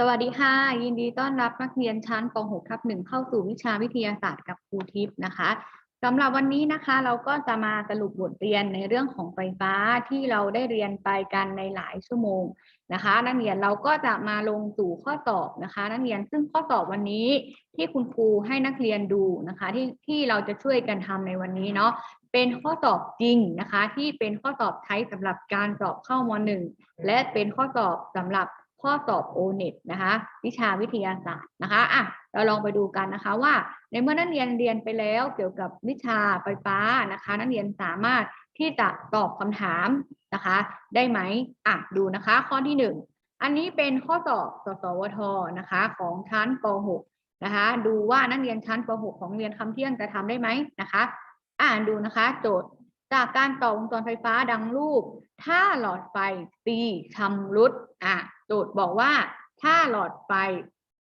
สวัสดีค่ะ ยินดีต้อนรับนักเรียนชั้นป .6 ทับหนึ่งเข้าสู่วิชาวิทยาศาสตร์กับครูทิพย์นะคะสำหรับวันนี้นะคะเราก็จะมาสรุปบทเรียนในเรื่องของไฟฟ้าที่เราได้เรียนไปกันในหลายชั่วโมงนะคะ นักเรียนเราก็จะมาลงสู่ข้อสอบนะคะ นักเรียนซึ่งข้อสอบวันนี้ที่คุณครูให้นักเรียนดูนะคะ ที่ที่เราจะช่วยกันทำในวันนี้เนาะเป็นข้อสอบจริงนะคะ ที่เป็นข้อสอบใช้สำหรับการสอบเข้ามหนึ่งและเป็นข้อสอบสำหรับ ข้อสอบ o n e t นะคะวิชาวิทยาศาสตร์นะคะอะเราลองไปดูกันนะคะว่า ในเมื่อนักเรียนเรียนไปแล้วเกี่ยวกับวิชาไฟฟ้านะคะนักเรียนสามารถที่จะตอบคำถามนะคะ ได้ไหมอะดูนะคะ ข้อที่หนึ่งอันนี้เป็นข้อสอบสสวทนะคะของชั้นป .6 นะคะ ดูว่านักเรียนชั้นป .6 ของเรียนคำเที่ยงจะทำได้ไหมนะคะ อ่านดูนะคะ โจทย์จากการต่อวงจรไฟฟ้าดังรูป ถ้าหลอดไฟตีชำรุดอะ โจทย์บอกว่าถ้าหลอดไฟ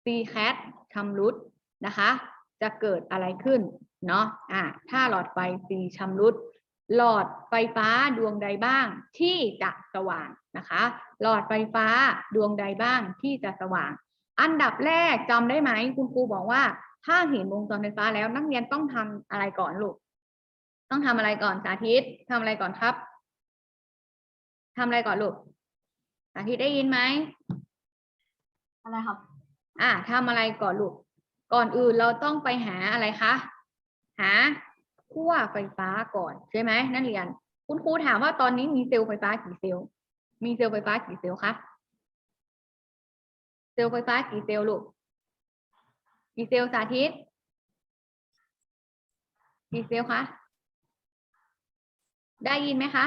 ตีแคทชำรุดนะคะ จะเกิดอะไรขึ้นเนาะอะถ้าหลอดไฟตีชำรุด หลอดไฟฟ้าดวงใดบ้างที่จะสว่างนะคะ หลอดไฟฟ้าดวงใดบ้างที่จะสว่าง อันดับแรกจำได้ไหมคุณครูบอกว่า ถ้าเห็นวงจรไฟฟ้าแล้วนักเรียนต้องทำอะไรก่อนลูกต้องทำอะไรก่อนสาธิตทำอะไรก่อนครับทำอะไรก่อนลูก สาธิตได้ยินไหมอะไรครับ อะทำอะไรก่อนลูก ก่อนอื่นเราต้องไปหาอะไรคะ หาขั้วไฟฟ้าก่อนใช่ไหมนักเรียน คุณครูถามว่าตอนนี้มีเซลล์ไฟฟ้ากี่เซลล์ มีเซลล์ไฟฟ้ากี่เซลล์คะเซลล์ไฟฟ้ากี่เซลล์ลูก กี่เซลล์สาธิต กี่เซลล์คะ ได้ยินไหมคะ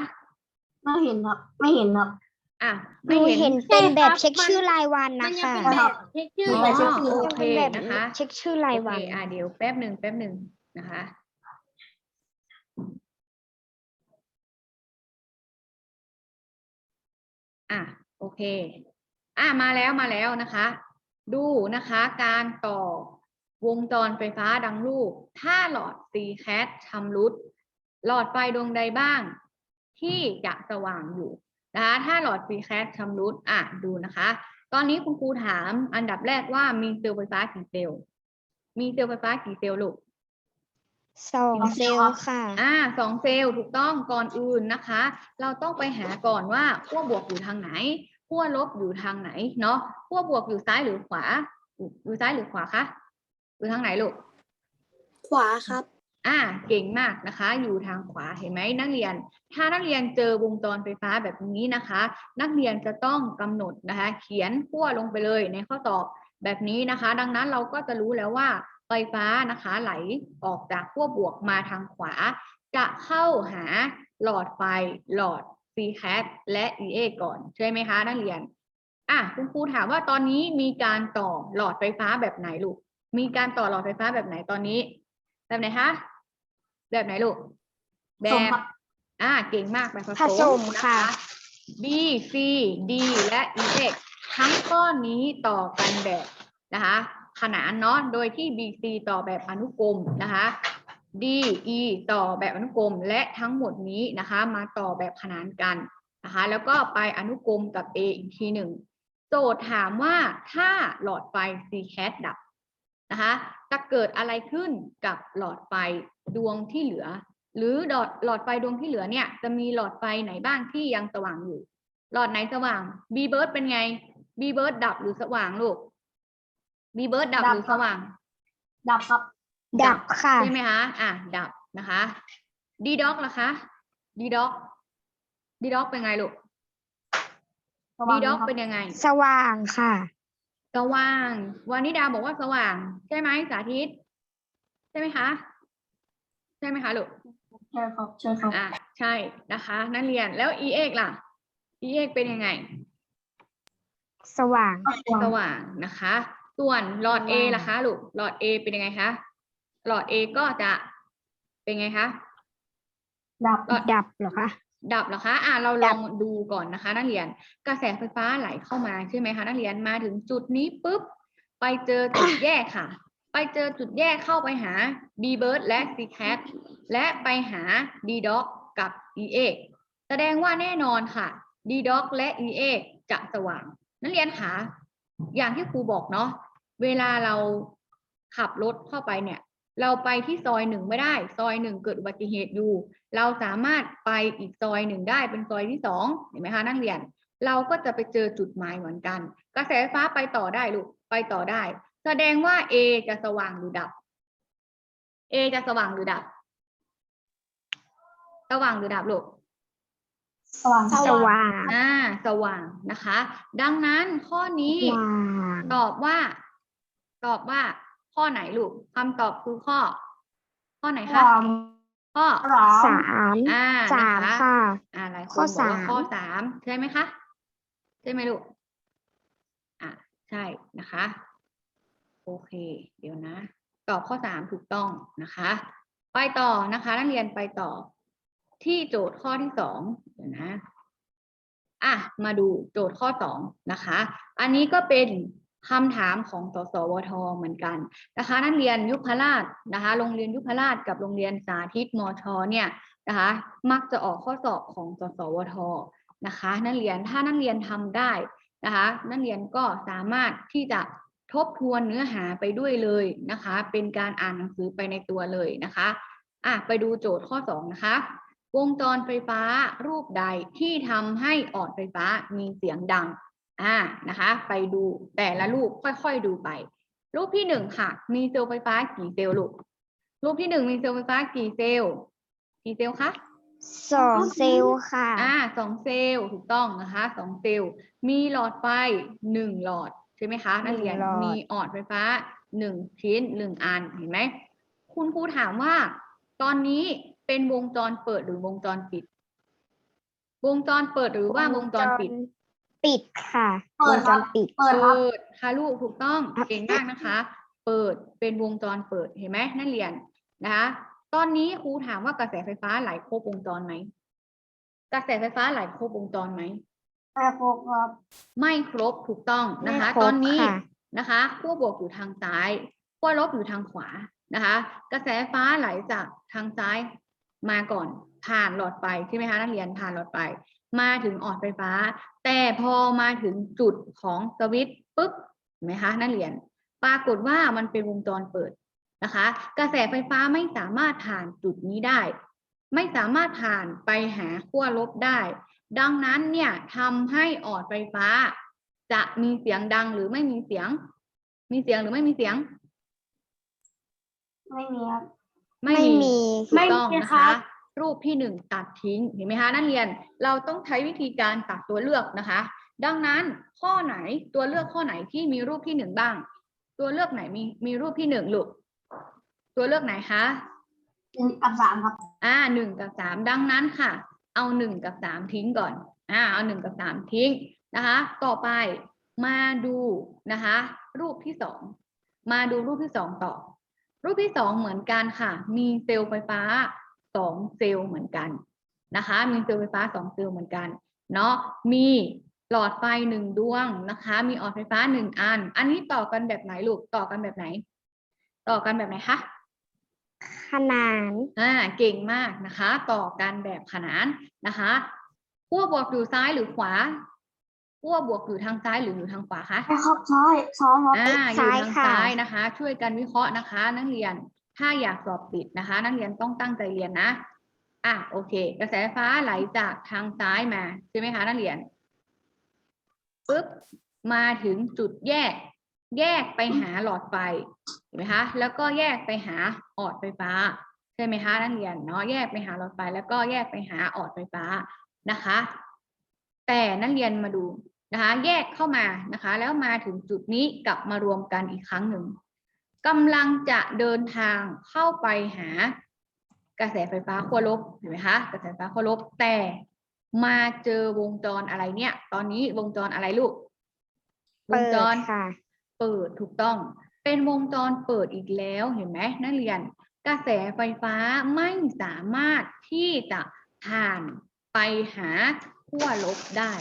ไม่เห็นครับ ไม่เห็นครับ อะหไม่นูเห็นเห็นเป็นแบบใช่ครับเช็คชื่อรายวันมันะนยังคะเป็นแบบเช็คชื่ออ๋อแบบเช็คชื่อโอเคเป็นแบบนะคะเช็คชื่อรายวันโอเคอะเดี๋ยวแป๊บหนึ่งแป๊บหนึ่งนะคะ อะโอเค อะมาแล้วมาแล้วนะคะ ดูนะคะ การต่อวงจรไฟฟ้าดังรูป ถ้าหลอดซีแคทชำรุด หลอดไฟดวงใดบ้าง ที่จะสว่างอยู่ นะคะถ้าหลอดซีแคทชำรุดอะดูนะคะ ตอนนี้คุณครูถามอันดับแรกว่ามีเซลล์ไฟฟ้ากี่เซลล์ มีเซลล์ไฟฟ้ากี่เซลล์ลูกสองเซลล์ค่ะ อ่าสองเซลล์ถูกต้องก่อนอื่นนะคะ เราต้องไปหาก่อนว่าขั้วบวกอยู่ทางไหนขั้วลบอยู่ทางไหนเนาะขั้วบวกอยู่ซ้ายหรือขวา อยู่อยู่ซ้ายหรือขวาคะอยู่ทางไหนลูก ขวาครับ อ่าเก่งมากนะคะ อยู่ทางขวาเห็นไหมนักเรียน ถ้านักเรียนเจอวงจรไฟฟ้าแบบนี้นะคะ นักเรียนจะต้องกำหนดนะคะ เขียนขั้วลงไปเลยในข้อสอบแบบนี้นะคะ ดังนั้นเราก็จะรู้แล้วว่าไฟฟ้านะคะไหลออกจากขั้วบวกมาทางขวา จะเข้าหาหลอดไฟหลอด C hat และ EA ก่อนใช่ไหมคะนักเรียนอะคุณครูถามว่าตอนนี้มีการต่อหลอดไฟฟ้าแบบไหนลูกมีการต่อหลอดไฟฟ้าแบบไหนตอนนี้ แบบไหนคะ แบบไหนลูก แบผสมบ ครับ อ่า เก่งมากแบบผผสมนค่ะ B C D และ E X ทั้งก้อนนี้ต่อกันแบบนะคะ ขนานเนาะ โดยที่ B C ต่อแบบอนุกรมนะคะ D E ต่อแบบอนุกรมและทั้งหมดนี้นะคะ มาต่อแบบขนานกันนะคะ แล้วก็ไปอนุกรมกับ A อีกทีหนึ่ง โจทย์ถามว่าถ้าหลอดไฟ C cat ดับ นะคะจะเกิดอะไรขึ้นกับหลอดไฟดวงที่เหลือ หรือหลอดหลอดไฟดวงที่เหลือเนี่ยจะมีหลอดไฟไหนบ้างที่ยังสว่างอยู่ หลอดไหนสว่าง B bird เป็นไง B bird ดับหรือสว่างลูก B bird ดับดับ หรือครัสบว่าง ดับครับ ดับค่ะ ใช่ไหมคะอะ ดับนะคะ D dog ล่ะคะ D dog D dog เป็นไงลูก ส D ว่าง dog ครับเป็นยังไง สว่างค่ะ สว่าง วานิดาบอกว่าสว่าง ใช่ไหมสาธิต ใช่ไหมคะ ใช่ไหมคะลูกใช่ครับใช่ครับอะใช่นะคะ นักเรียนแล้ว e x ล่ะ e x เป็นยังไง สว่าง สว่างนะคะ ส่วนหลอด A สว่างล่ะคะลูกหลอด A เป็นยังไงคะหลอด A ก็จะเป็นไงคะดับ หลอดดับเหรอคะ ดับเหรอคะ อ่าเราลดัอบงดูก่อนนะคะ นักเรียน กระแสไฟฟ้าไหลเข้ามาใช่ไหมคะ นักเรียนมาถึงจุดนี้ปุ๊บ ไปเจอจุดแยกค่ะ ไปเจอจุดแยกเข้าไปหา B bird และ C cat และไปหา D dog กับ E A แสดงว่าแน่นอนค่ะ D dog และ E A จะสว่าง นักเรียนคะอย่างที่ครูบอกเนาะ เวลาเราขับรถเข้าไปเนี่ย เราไปที่ซอยหนึ่งไม่ได้ ซอยหนึ่งเกิดอุบัติเหตุอยู่ เราสามารถไปอีกซอยหนึ่งได้เป็นซอยที่สองเห็นไหมคะนักเรียน เราก็จะไปเจอจุดหมายเหมือนกัน กระแสไฟฟ้าไปต่อได้ลูกไปต่อได้ แสดงว่า A จะสว่างหรือดับ A จะสว่างหรือดับ สว่างหรือดับลูกสว่างสว่างอ่าสว่างนะคะ ดังนั้นข้อนี้ว่างตอบว่า ตอบว่า ข้อไหนลูกคำตอบคือข้อ ข้อไหนสคะว่างข้อสามสามอ่าสามนะคะค่ะ อ่าหลายคนข้อบอกว่าสาม ข้อสามใช่ไหมคะใช่ไหมลูกอะใช่นะคะ โอเค เดี๋ยวนะ ตอบข้อสามถูกต้องนะคะ ไปต่อนะคะ นักเรียนไปต่อ ที่โจทย์ข้อที่สองเดี๋ยวนะ อะมาดูโจทย์ข้อสองนะคะ อันนี้ก็เป็น คำถามของสสวทเหมือนกันนะคะนักเรียนยุพราชนะคะ โรงเรียนยุพราชกับโรงเรียนสาธิตมชเนี่ยนะคะ มักจะออกข้อสอบของสสวทนะคะ นักเรียนถ้านักเรียนทำได้นะคะ นักเรียนก็สามารถที่จะทบทวนเนื้อหาไปด้วยเลยนะคะ เป็นการอ่านหนังสือไปในตัวเลยนะคะอะไปดูโจทย์ข้อสองนะคะ วงจรไฟฟ้ารูปใดที่ทำให้ออดไฟฟ้ามีเสียงดัง อ่านะคะ ไปดูแต่ละรูปค่อยๆดูไป รูปที่หนึ่งค่ะ มีเซลล์ไฟฟ้ากี่เซลล์ลูกรูปที่หนึ่งมีเซลล์ไฟฟ้ากี่เซลล์กี่เซลล์คะสองเซลล์ค่ะอ่าสองเซลล์ถูกต้องนะคะสองเซลล์มีหลอดไฟหนึ่งหลอดใช่ไหมคะนักเรียนหนึ่งหลอดมีออดไฟฟ้าหนึ่งชิ้นหนึ่งอันเห็นไหมคุณครูถามว่า ตอนนี้เป็นวงจรเปิดหรือวงจรปิด วงจรเปิดหรือว่าวงจรปิด ปิดค่ะเปิดวงจครับ รปิด เปิดครับ เปิดค่ะลูกถูกต้องครับ เก่งมากนะคะ เปิดเป็นวงจรเปิดเห็นไหมนักเรียนนะคะตอนนี้ครูถามว่ากระแสไฟฟ้าไหลครบวงจรไหมกระแสไฟฟ้าไหลครบวงจรไหมแม่โฟกครับ ไม่ครบถูกต้องนะคะ ไม่ครบตอนนี้ค่ะ นะคะขั้วบวกอยู่ทางซ้ายขั้วลบอยู่ทางขวานะคะ กระแสไฟฟ้าไหลจากทางซ้ายมาก่อนผ่านหลอดไฟใช่ไหมคะนักเรียนผ่านหลอดไฟ มาถึงออดไฟฟ้า แต่พอมาถึงจุดของสวิตช์ปุ๊บเห็นไหมคะนักเรียน ปรากฏว่ามันเป็นวงจรเปิดนะคะ กระแสไฟฟ้าไม่สามารถผ่านจุดนี้ได้ ไม่สามารถผ่านไปหาขั้วลบได้ ดังนั้นเนี่ยทำให้ออดไฟฟ้า จะมีเสียงดังหรือไม่มีเสียง มีเสียงหรือไม่มีเสียง ไม่มีครับไม่มีถูไม่กมีต้องนะครัคะบ รูปที่หนึ่งตัดทิ้งเห็นไหมคะนักเรียนเราต้องใช้วิธีการตัดตัวเลือกนะคะ ดังนั้นข้อไหนตัวเลือกข้อไหนที่มีรูปที่หนึ่งบ้าง ตัวเลือกไหนมีมีรูปที่หนึ่งลูกตัวเลือกไหนคะหนึ่งกับสามครับอ่าหนึ่งกับสามดังนั้นค่ะ เอาหนึ่งกับสามทิ้งก่อนอ่าเอาหนึ่งกับสามทิ้งนะคะ ต่อไปมาดูนะคะ รูปที่สองมาดูรูปที่สองต่อ รูปที่สองเหมือนกันค่ะ มีเซลล์ไฟฟ้า สองเซลล์เหมือนกันนะคะมีเซลล์ไฟฟ้าสองเซลล์เหมือนกันเนาะมีหลอดไฟหนึ่งดวงนะคะ มีออดไฟฟ้าหนึ่งอัน อันนี้ต่อกันแบบไหนลูกต่อกันแบบไหน ต่อกันแบบไหนคะขนานอ่าเก่งมากนะคะ ต่อกันแบบขนานนะคะขั้วบวกอยู่ซ้ายหรือขวาขั้วบวกอยู่ทางซ้ายหรืออยู่ทางขวาคะใช่ครับซ้ายซ้ายครับอ่าอยู่ซ้ายทางค่ะซ้ายนะคะ ช่วยกันวิเคราะห์นะคะ นักเรียน ถ้าอยากสอบติดนะคะ นักเรียนต้องตั้งใจเรียนนะอะโอเค กระแสไฟฟ้าไหลจากทางซ้ายมาใช่ไหมคะนักเรียนปุ๊บมาถึงจุดแยก แยกไปหาหลอดไฟเห็นไหมคะ แล้วก็แยกไปหาออดไฟฟ้าใช่ไหมคะนักเรียนเนาะแยกไปหาหลอดไฟแล้วก็แยกไปหาออดไฟฟ้านะคะ แต่นักเรียนมาดูนะคะ แยกเข้ามานะคะ แล้วมาถึงจุดนี้กลับมารวมกันอีกครั้งหนึ่ง กำลังจะเดินทางเข้าไปหากระแสไฟฟ้าขั้วลบเห็นไหมคะกระแสไฟฟ้าขั้วลบแต่มาเจอวงจรอะไรเนี่ย ตอนนี้วงจรอะไรลูกวเปิงดจรค่ะ เปิดถูกต้อง เป็นวงจรเปิดอีกแล้วเห็นไหมนักเรียน กระแสไฟฟ้าไม่สามารถที่จะผ่านไปหาขั้วลบได้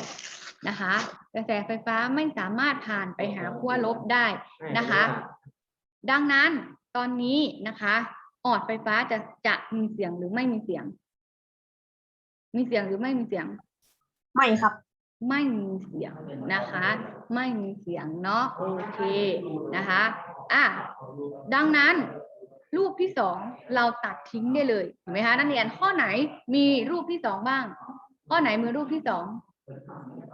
นะคะ กระแสไฟฟ้าไม่สามารถผ่านไปหาขั้วลบได้นะคะ ดังนั้นตอนนี้นะคะออดไฟฟ้าจะจะมีเสียงหรือไม่มีเสียง มีเสียงหรือไม่มีเสียง ไม่ครับ ไม่มีเสียงนะคะ ไม่มีเสียงเนาะโอเคนะคะอะดังนั้นรูปที่สองเราตัดทิ้งได้เลยเห็นไหมคะนักเรียนข้อไหนมีรูปที่สองบ้าง ข้อไหนมือรูปที่สอง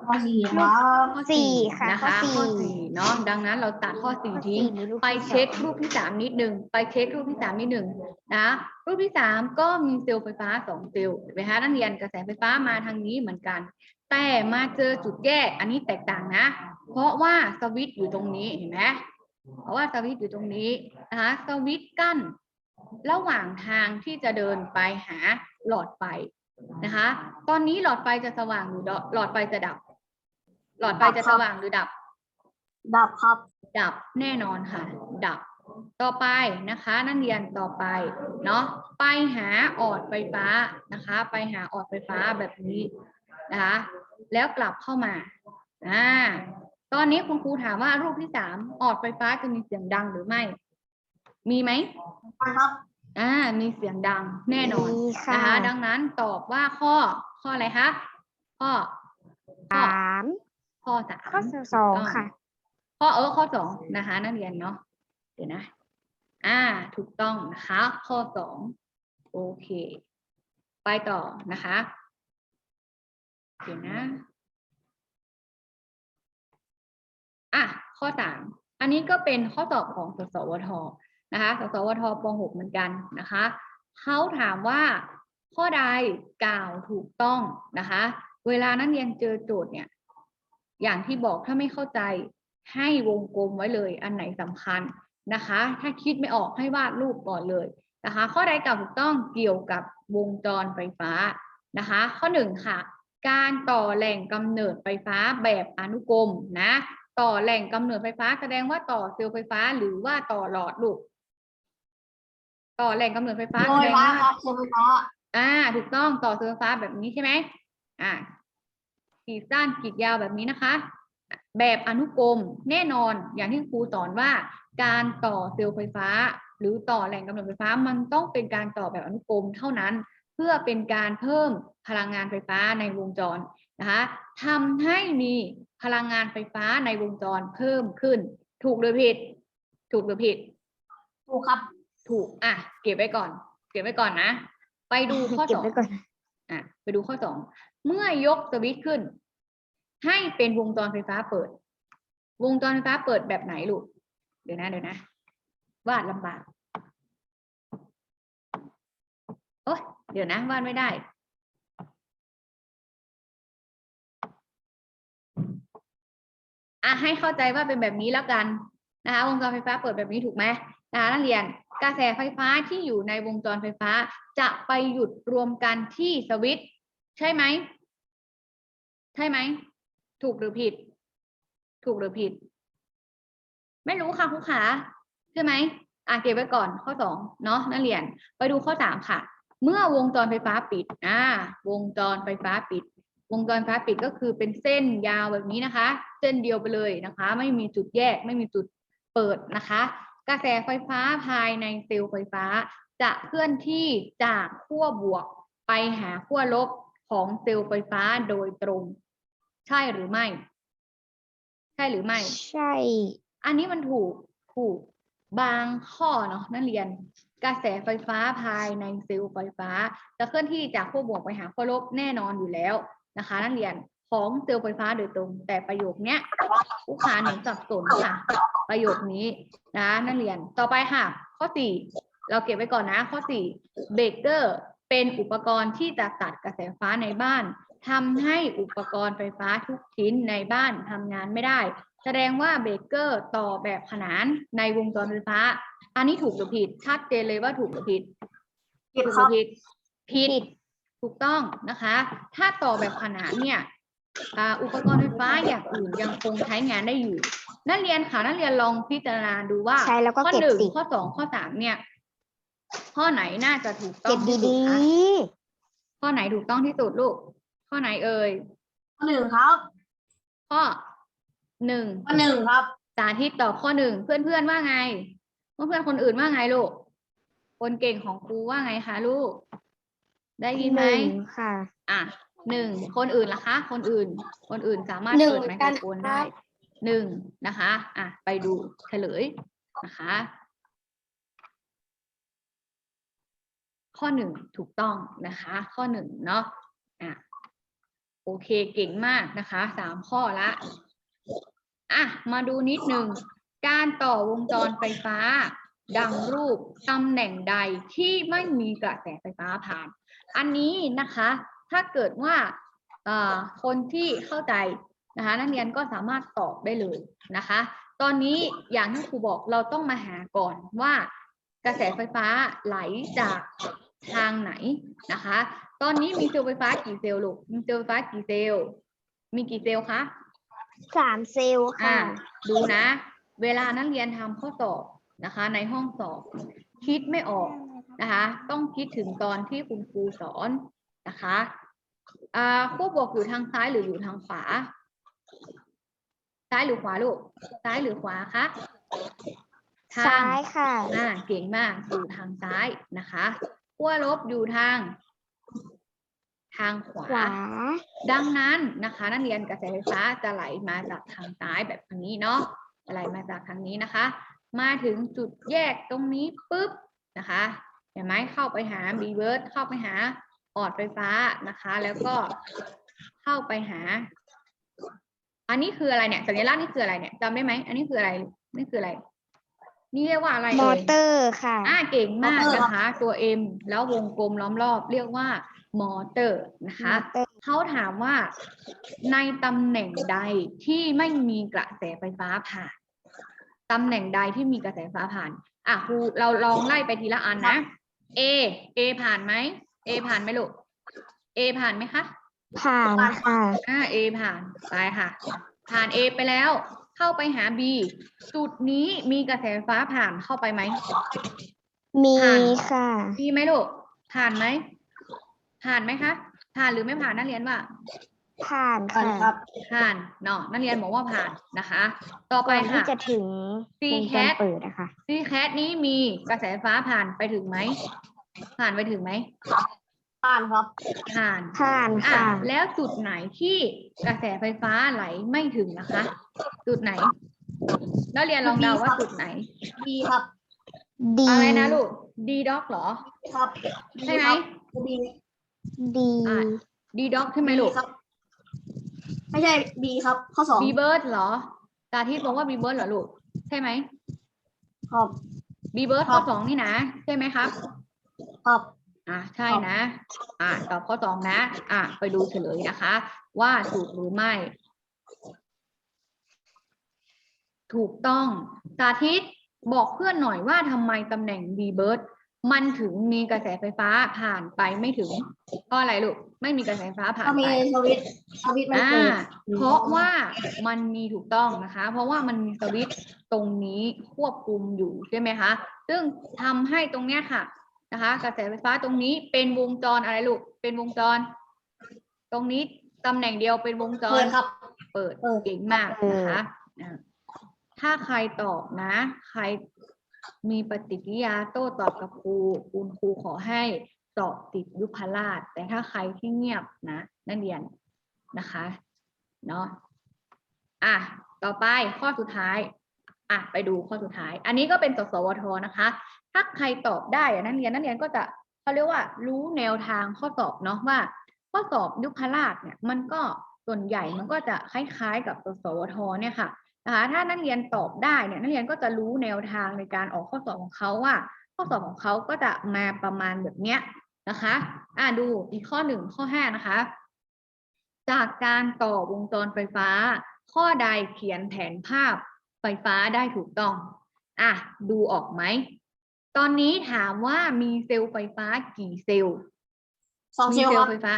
ข้อสี่ครับข้อสี่ค่ะนะคะข้ข้ออสี่ สี่เนาะดังนั้นเราตัดข้อสี่ทิ้ง มีรูไปที่สองเช็ครูปที่สามนิดหนึ่งไปเช็ครูปที่สามนิดหนึ่งนะรูปที่สามก็มีเซลล์ไฟฟ้าสองเซลล์เห็นไหมคะนักเรียนกระแสไฟฟ้ามาทางนี้เหมือนกัน แต่มาเจอจุดแยกอันนี้แตกต่างนะ เพราะว่าสวิตช์อยู่ตรงนี้เห็นไหมเพราะว่าสวิตช์อยู่ตรงนี้นะคะสวิตช์กั้น ระหว่างทางที่จะเดินไปหาหลอดไฟนะคะ ตอนนี้หลอดไฟจะสว่างหรือหลอดไฟจะดับ หลอดไฟจะสว่างหรือดับ ดับครับ ดับแน่นอนค่ะ ดับต่อไปนะคะนักเรียนต่อไปเนาะไปหาออดไฟฟ้านะคะ ไปหาออดไฟฟ้าแบบนี้นะคะแล้วกลับเข้ามาอ่าตอนนี้คุณครูถามว่ารูปที่สามออดไฟฟ้าจะมีเสียงดังหรือไม่ มีไหมครับอ่ามีเสียงดังแน่นอนมีค่ะนะคะดังนั้นตอบว่าข้อข้ออะไรคะข้อข้อสาม ข้อสามข้อสองค่ะ ข้อเออข้อสองนะคะ นักเรียนเนาะเดี๋ยวนะ อ่า ถูกต้องนะคะ ข้อสองโอเค ไปต่อนะคะเดี๋ยวนะ อะ ข้อสามอันนี้ก็เป็นข้อสอบของสสวทนะคะ สสวทป .6 เหมือนกันนะคะ เขาถามว่าข้อใดกล่าวถูกต้องนะคะ เวลานักเรียนเจอโจทย์เนี่ย อย่างที่บอกถ้าไม่เข้าใจให้วงกลมไว้เลย อันไหนสำคัญนะคะ ถ้าคิดไม่ออกให้วาดรูปก่อนเลยนะคะ ข้อใดกล่าวถูกต้องเกี่ยวกับวงจรไฟฟ้านะคะ ข้อหนึ่งค่ะ การต่อแหล่งกำเนิดไฟฟ้าแบบอนุกรมนะ ต่อแหล่งกำเนิดไฟฟ้าแสดงว่าต่อเซลล์ไฟฟ้าหรือว่าต่อหลอดลูกต่อแหล่งกำเนิดไฟฟ้าโดแสยดงฟ้าว่าครับเซลล์ไฟฟ้าอ่า ถูกต้องต่อเสาไฟฟ้าแบบนี้ใช่ไหมอ่า ขีดสั้นขีดยาวแบบนี้นะคะ แบบอนุกรมแน่นอนอย่างที่ครูสอนว่า การต่อเซลล์ไฟฟ้า หรือต่อแหล่งกำเนิดไฟฟ้ามันต้องเป็นการต่อแบบอนุกรมเท่านั้น เพื่อเป็นการเพิ่มพลังงานไฟฟ้าในวงจรนะคะทำให้มีพลังงานไฟฟ้าในวงจรเพิ่มขึ้น ถูกหรือผิด ถูกหรือผิด ถูกครับ ถูกอะเก็บไว้ก่อน เก็บไว้ก่อนนะ ไปดูข้อเก็สบองไว้ก่อนอะไปดูข้อสองเมื่อยกสวิตช์ขึ้น ให้เป็นวงจรไฟฟ้าเปิด วงจรไฟฟ้าเปิดแบบไหนลูก เดี๋ยวนะเดี๋ยวนะ วาดลำบากโอ๊ยเดี๋ยวนะวาดไม่ได้ อะให้เข้าใจว่าเป็นแบบนี้แล้วกันนะคะ วงจรไฟฟ้าเปิดแบบนี้ถูกไหมนะคะนักเรียนกระแสไฟฟ้าที่อยู่ในวงจรไฟฟ้าจะไปหยุดรวมกันที่สวิตช์ใช่ไหม ใช่ไหม ถูกหรือผิด ถูกหรือผิด ไม่รู้ค่ะครูขาใช่ไหมอะเก็บไว้ก่อนข้อสองเนาะนักเรียน ไปดูข้อสามค่ะ เมื่อวงจรไฟฟ้าปิดอ่าวงจรไฟฟ้าปิด วงจรไฟฟ้าปิดก็คือเป็นเส้นยาวแบบนี้นะคะ เส้นเดียวไปเลยนะคะ ไม่มีจุดแยก ไม่มีจุดเปิดนะคะ กระแสไฟฟ้าภายในเซลล์ไฟฟ้า จะเคลื่อนที่จากขั้วบวกไปหาขั้วลบของเซลล์ไฟฟ้าโดยตรง ใช่หรือไม่ ใช่หรือไม่ ใช่ อันนี้มันถูกถูกบางข้อเนาะนักเรียน กระแสไฟฟ้าภายในเซลล์ไฟฟ้า จะเคลื่อนที่จากขั้วบวกไปหาขั้วลบแน่นอนอยู่แล้วนะคะ นักเรียนของเซลล์ไฟฟ้าโดยตรง แต่ประโยคเนี้ยลูกค้าหนูสับสนค่ะ ประโยคนี้นะนักเรียนต่อไปค่ะ ข้อสี่เราเก็บไว้ก่อนนะ ข้อสี่เบรกเกอร์เป็นอุปกรณ์ที่จะตัดกระแสไฟฟ้าในบ้าน ทำให้อุปกรณ์ไฟฟ้าทุกชิ้นในบ้านทำงานไม่ได้ แสดงว่าเบรกเกอร์ต่อแบบขนานในวงจรไฟฟ้า อันนี้ถูกหรือผิด ชัดเจนเลยว่าถูกหรือผิดผิดถูกคหรัรืบอผิดผิดถูกต้องนะคะ ถ้าต่อแบบขนานเนี่ยอ่าอุปกรณ์ไฟฟ้าอย่างอื่นยังคงใช้งานได้อยู่ นักเรียนค่ะนักเรียนลองพิจารณาดูว่าใช้แล้วก็ข้อเก็บหนึ่งสิข้อสองข้อสามเนี่ย ข้อไหนน่าจะถูกต้อเก็งบที่สุดีคะข้อไหนถูกต้องที่สุดลูก ข้อไหนเอ่ย ข้อหนึ่งครับข้อหนึ่งข้อหนึ่งครับสาธิตตอบข้อหนึ่งเพื่อนๆว่าไง เพื่อนๆคนอื่นว่าไงลูก คนเก่งของครูว่าไงคะลูก ได้ๆยินไหมนึ่งค่ะ อะหนึ่งคนอื่นล่ะคะ คนอื่น คนอื่นสามารถหนึ่งเปิดไมกัโครนโฟนครัได้บหนึ่งนะคะ อะ ไปดูเฉลยนะคะ ข้อหนึ่งถูกต้องนะคะ ข้อหนึ่งเนาะอะ โอเคเก่งมากนะคะสามข้อละอะมาดูนิดหนึ่งการต่อวงจรไฟฟ้า ดังรูปตำแหน่งใดที่ไม่มีกระแสไฟฟ้าผ่าน อันนี้นะคะ ถ้าเกิดว่าเอ่อคนที่เข้าใจนะคะนักเรียนก็สามารถตอบได้เลยนะคะ ตอนนี้อย่างที่ครูบอกเราต้องมาหาก่อนว่ากระแสไฟฟ้าไหลจากทางไหนนะคะ ตอนนี้มีเซลล์ไฟฟ้ากี่เซลล์ลูก มีเซลล์ไฟฟ้ากี่เซลล์ มีกี่เซลล์คะ สามเซลล์อ่า ค่ะ ดูนะ เวลานักเรียนทำข้อสอบนะคะ ในห้องสอบ คิดไม่ออกนะคะ ต้องคิดถึงตอนที่คุณครูสอนนะคะอ่าคู่บวกอยู่ทางซ้ายหรืออยู่ทางขวา ซ้ายหรือขวาลูก ซ้ายหรือขวาคะทง ซ้ายค่ะ อ่าเก่งมากอยู่ทางซ้ายนะคะขั้วลบอยู่ทาง ทางขวาขวา ดังนั้นนะคะ นักเรียนกระแสไฟฟ้าจะไหลมาจากทางซ้ายแบบทางนี้เนาะจะไหลมาจากทางนี้นะคะ มาถึงจุดแยกตรงนี้ปุ๊บนะคะเห็นไหมเข้าไปหาบีเวิร์ดเข้าไปหาออดไฟฟ้านะคะ แล้วก็เข้าไปหา อันนี้คืออะไรเนี่ยสัญลักษณ์นี่คืออะไรเนี่ยจำได้ไหมอันนี้คืออะไรนี่คืออะไร นี่เรียกว่าอะไรมอเอ่ยเตอร์ค่ะ อ่าเก่งมากมอเตอร์นะคะ ตัว M แล้ววงกลมล้อมรอบ เรียกว่า มอเตอร์นะคะมอเตอร์เขาถามว่าในตำแหน่งใดที่ไม่มีกระแสไฟฟ้าผ่านตำแหน่งใดที่มีกระแสไฟฟ้าผ่าน อะครูเราลองไล่ไปทีละอันนะ A A ผ่านไหม A ผ่านไหมลูก A ผ่านไหมคะ ผ่านค่ะอ่า A ผ่านไปค่ะ ผ่าน A ไปแล้ว เข้าไปหา B จุดนี้มีกระแสไฟฟ้าผ่านเข้าไปไหมมีผ่านค่ะมีไหมลูก ผ่านไหม ผ่านไหมคะ ผ่านหรือไม่ผ่านนักเรียนว่าผ่านผ่านค่ะครับ ผ่านเนาะนักเรียนบอกว่าผ่านนะคะ ต่อไปก่อนที่ค่ะ จะถึงซีวงแคจรท เปิดนะคะ ซีแคทนี้มีกระแสไฟฟ้าผ่านไปถึงไหม ผ่านไปถึงไหม ผ่านครับ ผ่าน ผ่านอะ ค่ะ แล้วจุดไหนที่กระแสไฟฟ้าไหลไม่ถึงนะคะ จุดไหนนักเรียนลองเดาว่าจุดไหน ดีครับ ดี อะไรนะลูก ดีด็อกเหรอ ครับใช่ไหม ดี ดีอะดีด็อกใช่ไหมลูกครับไม่ใช่บีครับ ข้อสองบีเบิร์ดเหรอ ตาทิพย์บอกว่าบีเบิร์ดเหรอลูก ใช่ไหมครับบีเบิร์ดครัข้อบสองนี่นะ ใช่ไหมครับ ครับ อะใช่นะ อะตอบข้อสองนะ อะไปดูเฉลยนะคะ ว่าถูกหรือไม่ ถูกต้อง สาธิตบอกเพื่อนหน่อยว่าทำไมตำแหน่ง B bird มันถึงมีกระแสไฟฟ้าผ่านไปไม่ถึงเพราะอะไรลูกไม่มีกระแสไฟฟ้าผ่านก็มีไปสวิตช์สวิตช์มันอ่าเปิดเพราะว่ามันมีถูกต้องนะคะ เพราะว่ามันมีสวิตช์ตรงนี้ควบคุมอยู่ใช่ไหมคะซึ่งทำให้ตรงเนี้ยค่ะนะคะ กระแสไฟฟ้าตรงนี้เป็นวงจรอะไรลูกเป็นวงจร ตรงนี้ตำแหน่งเดียวเป็นวงจเปิรดครับเปิดเปิดเก่งมากนะคะอ่าถ้าใครตอบนะ ใคร มีปฏิกิริยาโต้ตอบกับครูคุณครูขอให้ตอบติดยุพราช แต่ถ้าใครที่เงียบนะ นักเรียนนะคะเนาะอะต่อไปข้อสุดท้ายอะไปดูข้อสุดท้าย อันนี้ก็เป็นสสวทนะคะ ถ้าใครตอบได้นักเรียนนักเรียนก็จะเขาเรียกว่ารู้แนวทางข้อสอบเนาะว่า ข้อสอบยุพราชเนี่ยมันก็ส่วนใหญ่มันก็จะคล้ายๆ กับสสวทเนี่ยค่ะ นะคะถ้านักเรียนตอบได้เนี่ยนักเรียนก็จะรู้แนวทางในการออกข้อสอบของเขาว่า ข้อสอบของเขาก็จะมาประมาณแบบเนี้ยนะคะอ่าดูอีกข้อหนึ่งข้อห้านะคะ จากการต่อวงจรไฟฟ้า ข้อใดเขียนแผนภาพไฟฟ้าได้ถูกต้องอะดูออกไหม ตอนนี้ถามว่ามีเซลล์ไฟฟ้ากี่เซลล์สองมีเซลล์เซลครับล์ไฟฟ้า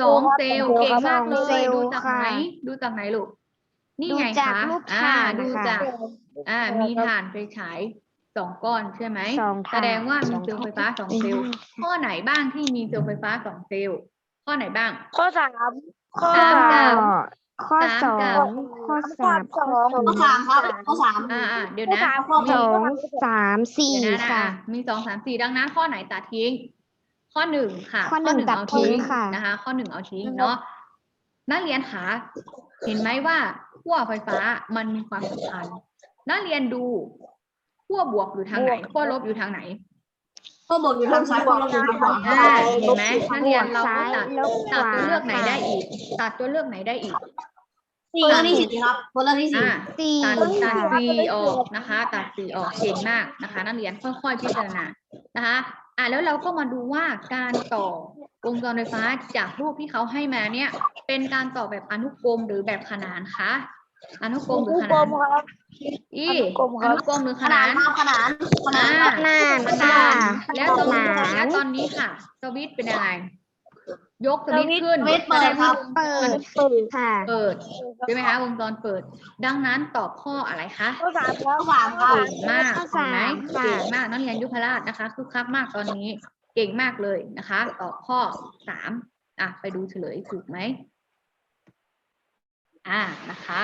สองเซลล์สองเซลล์เก่งมากครับเลสองเซยลล์ดูจากค่ะไหนดูจากไหนลูก นี่ดูไงจากคะรูปอ่าถ่านดูค่ะ จาก อ่า มีฐานไฟฉายสองก้อนใช่ไหม สองแสถ่านดงว่ามีสองเซลล์ไฟฟ้าสองเซลล์อืมข้อไหนบ้างที่มีเซลล์ไฟฟ้าสองเซลล์ ข้อไหนบ้าง ข้อสาม ข้อสามกับ ข้อสามสอกับงข้อสามสองข้อสามครับข้อสามอ่าอ่าเดี๋ยวข้อนะสามข้อมีสองสามสี่เดี๋ยวนะค่ะ อะมีสองสามสี่ดังนั้นข้อไหนตัดทิ้ง ข้อหนึ่งค่ะข้อหนึ่งตัดเอาทิ้งทิ้งค่ะ นะคะ ข้อหนึ่งเอาทิ้งเนาะนักเรียนคะเห็นไหมว่า ขั้วไฟฟ้ามันมีความสำคัญนักเรียนดูขั้วบวกอยู่ทางไหนขั้วลบอยู่ทางไหนข้อบวกอยู่ทางซ้ายข้อลบอยู่ทางขวาอ่าเห็นไหมนักเรียนเราก็ซ้ายตัดลบขตัดวาตัวเลือกไหนได้ค่ะอีก ตัดตัวเลือกไหนได้อีกตัวเลือกที่สี่ครับตัวเลือกที่สี่อ่าสี่ตัดตัค่ะดสีออกนะคะ ตัดสีออกเก่งมากนะคะ นักเรียนค่อยๆพิจารณานะคะ อะแล้วเราก็มาดูว่าการต่อวงจรไฟฟ้าจากรูปที่เขาให้มาเนี่ย เป็นการต่อแบบอนุกรมหรือแบบขนานคะอนุกรมหรือขนานอีอนุกรมคอรับนุกรมหรือขขนานาดนครับขนาดขนาดอ่านานขค่ะนานแล้วตรงขนานแล้วตอนนี้ค่ะสวิตช์เป็นยังไง ยกสวิตช์ขึ้นสวิตช์เปิดครับเปิดค่ะ เปิดใช่ไหมคะวงจรเปิด ดังนั้นตอบข้ออะไรคะข้อสามครับข้อสามครับเก่งมากข้อเห็นไหมสามค่ะเก่งมากนักเรียนยุพราชนะคะคึกคักมากตอนนี้เก่งมากเลยนะคะ ตอบข้อสามอะไปดูเฉลยถูกไหมอ่านะคะ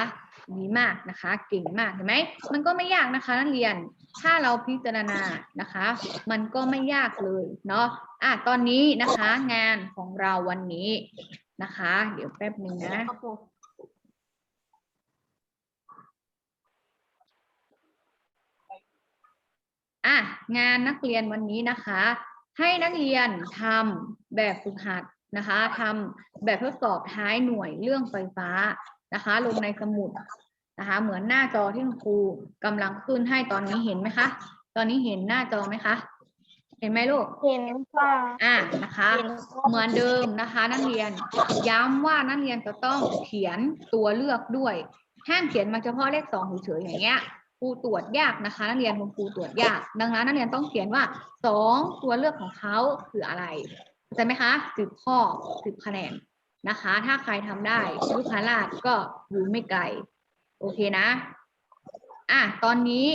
ดีมากนะคะ เก่งมากเห็นไหมมันก็ไม่ยากนะคะ นักเรียน ถ้าเราพิจารณานะคะ มันก็ไม่ยากเลยเนาะอะตอนนี้นะคะงานของเราวันนี้นะคะ เดี๋ยวแป๊บหนึ่งนะอะงานนักเรียนวันนี้นะคะ ให้นักเรียนทำแบบฝึกหัดนะคะทำแบบทดสอบท้ายหน่วยเรื่องไฟฟ้านะคะ ลงในสมุด นะคะ เหมือนหน้าจอที่คุณครูกำลังขึ้นให้ตอนนี้เห็นไหมคะ ตอนนี้เห็นหน้าจอไหมคะ เห็นไหมลูก เห็นค่ะอะนะคะ เหมือนเดิมนะคะ นักเรียน ย้ำว่านักเรียนจะต้องเขียนตัวเลือกด้วยห้ามเขียนมาเฉพาะเลขสองเฉยๆอย่างเงี้ยครูตรวจยากนะคะ นักเรียนคุณครูตรวจยาก ดังนั้นนักเรียนต้องเขียนว่าสองตัวเลือกของเขาคืออะไรเข้าใจไหมคะสิบข้อสิบคะแนนนะคะ ถ้าใครทำได้ลูกค้าลาดก็อยู่ไม่ไกล โอเคนะ อะ ตอนนี้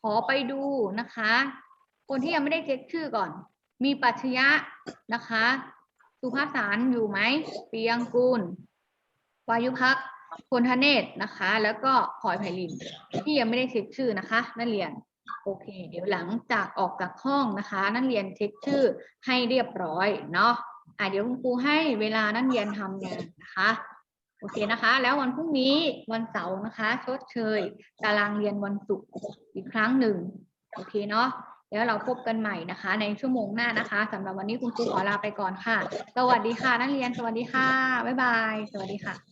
ขอไปดูนะคะ คนที่ยังไม่ได้เช็คชื่อก่อน มีปัชยะนะคะ สุภาพสารอยู่ไหมเปียงกูล วายุพักษ์พลทเนศนะคะ แล้วก็พลอยไพลิน ที่ยังไม่ได้เช็คชื่อนะคะ นักเรียน โอเค เดี๋ยวหลังจากออกจากห้องนะคะ นักเรียนเช็คชื่อให้เรียบร้อยเนาะ อะเดี๋ยวคุณครูให้เวลานักเรียนทำงานนะคะ โอเคนะคะ แล้ววันพรุ่งนี้วันเสาร์นะคะ ชดเชย ตารางเรียนวันศุกร์อีกครั้งหนึ่งโอเคเนาะแล้วเราพบกันใหม่นะคะ ในชั่วโมงหน้านะคะสำหรับวันนี้คุณครูขอลาไปก่อนค่ะ สวัสดีค่ะนักเรียนสวัสดีค่ะบ๊ายบาย สวัสดีค่ะ